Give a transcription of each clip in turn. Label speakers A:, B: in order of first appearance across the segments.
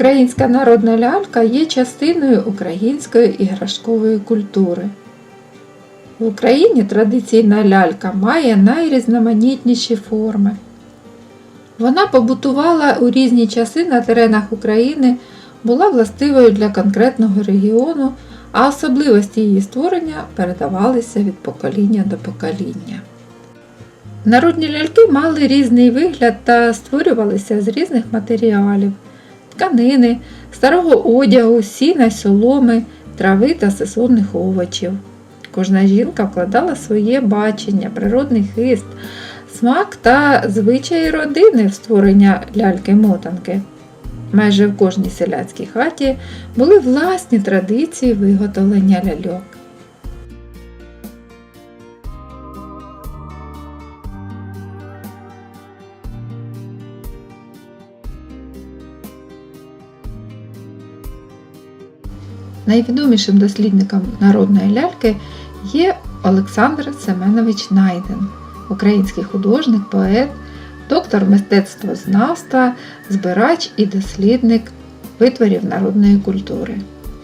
A: Українська народна лялька є частиною української іграшкової культури. В Україні традиційна лялька має найрізноманітніші форми. Вона побутувала у різні часи на теренах України, була властивою для конкретного регіону, а особливості її створення передавалися від покоління до покоління. Народні ляльки мали різний вигляд та створювалися з різних матеріалів тканини, старого одягу, сіна, соломи, трави та сезонних овочів. Кожна жінка вкладала своє бачення, природний хист, смак та звичаї родини в створення ляльки-мотанки. Майже в кожній селянській хаті були власні традиції виготовлення ляльок. Найвідомішим дослідником народної ляльки є Олександр Семенович Найден, український художник, поет, доктор мистецтвознавства, збирач і дослідник витворів народної культури.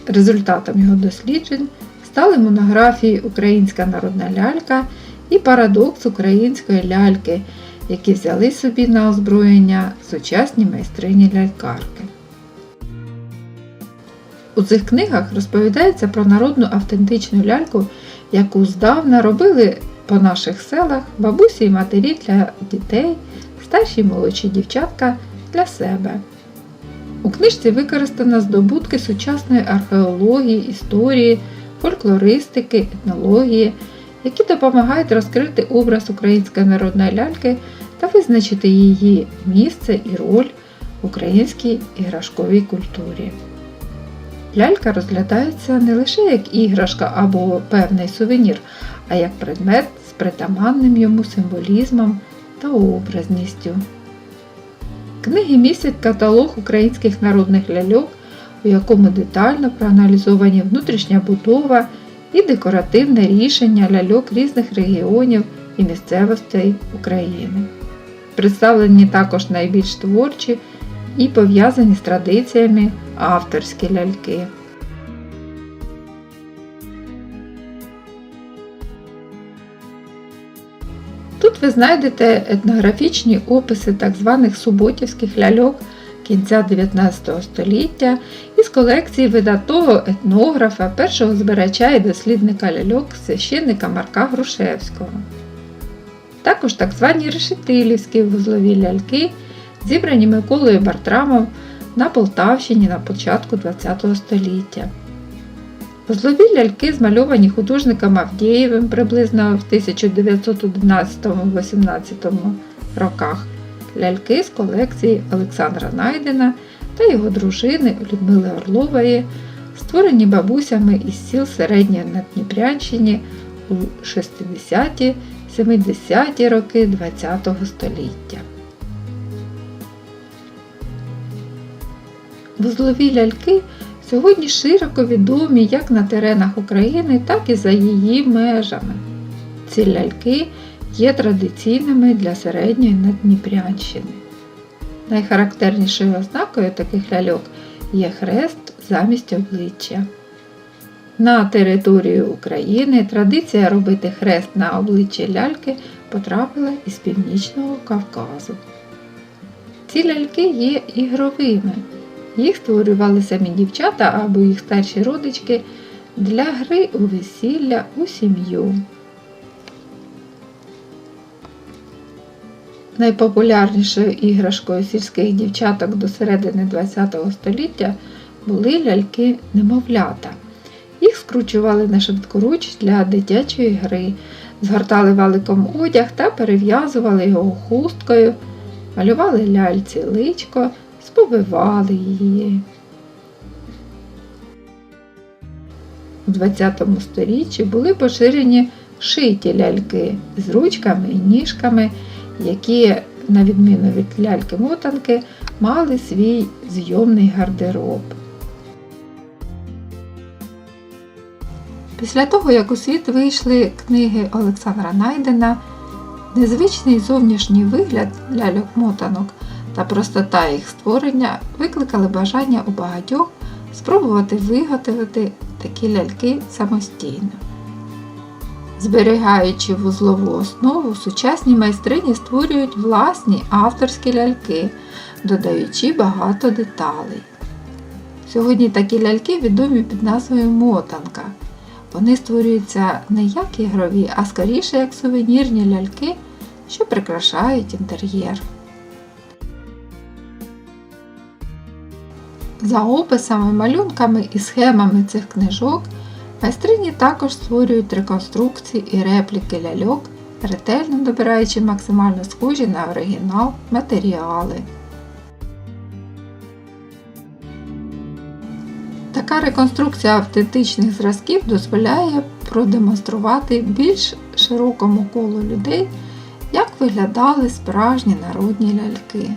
A: Результатом його досліджень стали монографії Українська народна лялька і Парадокс української ляльки, які взяли собі на озброєння сучасні майстрині лялькарки. У цих книгах розповідається про народну автентичну ляльку, яку здавна робили по наших селах бабусі і матері для дітей, старші й молодші дівчатка для себе. У книжці використано здобутки сучасної археології, історії, фольклористики, етнології, які допомагають розкрити образ української народної ляльки та визначити її місце і роль в українській іграшковій культурі. Лялька розглядається не лише як іграшка або певний сувенір, а як предмет з притаманним йому символізмом та образністю. Книги містять каталог українських народних ляльок, у якому детально проаналізовані внутрішня будова і декоративне рішення ляльок різних регіонів і місцевостей України. Представлені також найбільш творчі і пов'язані з традиціями авторські ляльки. Тут ви знайдете етнографічні описи так званих суботівських ляльок кінця 19 століття із колекції видатного етнографа, першого збирача і дослідника ляльок священника Марка Грушевського. Також так звані решетилівські вузлові ляльки, зібрані Миколою Бартрамом на Полтавщині на початку ХХ століття. Вузлові ляльки змальовані художником Авдєєвим приблизно в 1911-18 роках. Ляльки з колекції Олександра Найдена та його дружини Людмили Орлової, створені бабусями із сіл середньої Надніпрянщині у 60-70-ті роки ХХ століття. Вузлові ляльки сьогодні широко відомі як на теренах України, так і за її межами. Ці ляльки є традиційними для середньої Надніпрянщини. Найхарактернішою ознакою таких ляльок є хрест замість обличчя. На територію України традиція робити хрест на обличчі ляльки потрапила із Північного Кавказу. Ці ляльки є ігровими. Їх створювали самі дівчата або їх старші родички для гри у весілля у сім'ю. Найпопулярнішою іграшкою сільських дівчаток до середини ХХ століття були ляльки-немовлята. Їх скручували на швидкоруч для дитячої гри, згортали валиком одяг та перев'язували його хусткою, малювали ляльці личко, сповивали її. У ХХ сторіччі були поширені шиті ляльки з ручками і ніжками, які, на відміну від ляльки-мотанки, мали свій зйомний гардероб. Після того, як у світ вийшли книги Олександра Найдена, незвичний зовнішній вигляд ляльок-мотанок та простота їх створення викликали бажання у багатьох спробувати виготовити такі ляльки самостійно. Зберігаючи вузлову основу, сучасні майстрині створюють власні авторські ляльки, додаючи багато деталей. Сьогодні такі ляльки відомі під назвою мотанка. Вони створюються не як ігрові, а скоріше як сувенірні ляльки, що прикрашають інтер'єр. За описами, малюнками і схемами цих книжок майстрині також створюють реконструкції і репліки ляльок, ретельно добираючи максимально схожі на оригінал матеріали. Така реконструкція автентичних зразків дозволяє продемонструвати більш широкому колу людей, як виглядали справжні народні ляльки.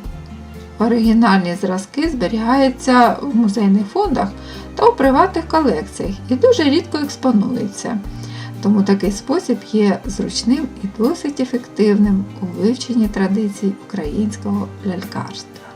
A: Оригінальні зразки зберігаються в музейних фондах та у приватних колекціях і дуже рідко експонуються. Тому такий спосіб є зручним і досить ефективним у вивченні традицій українського лялькарства.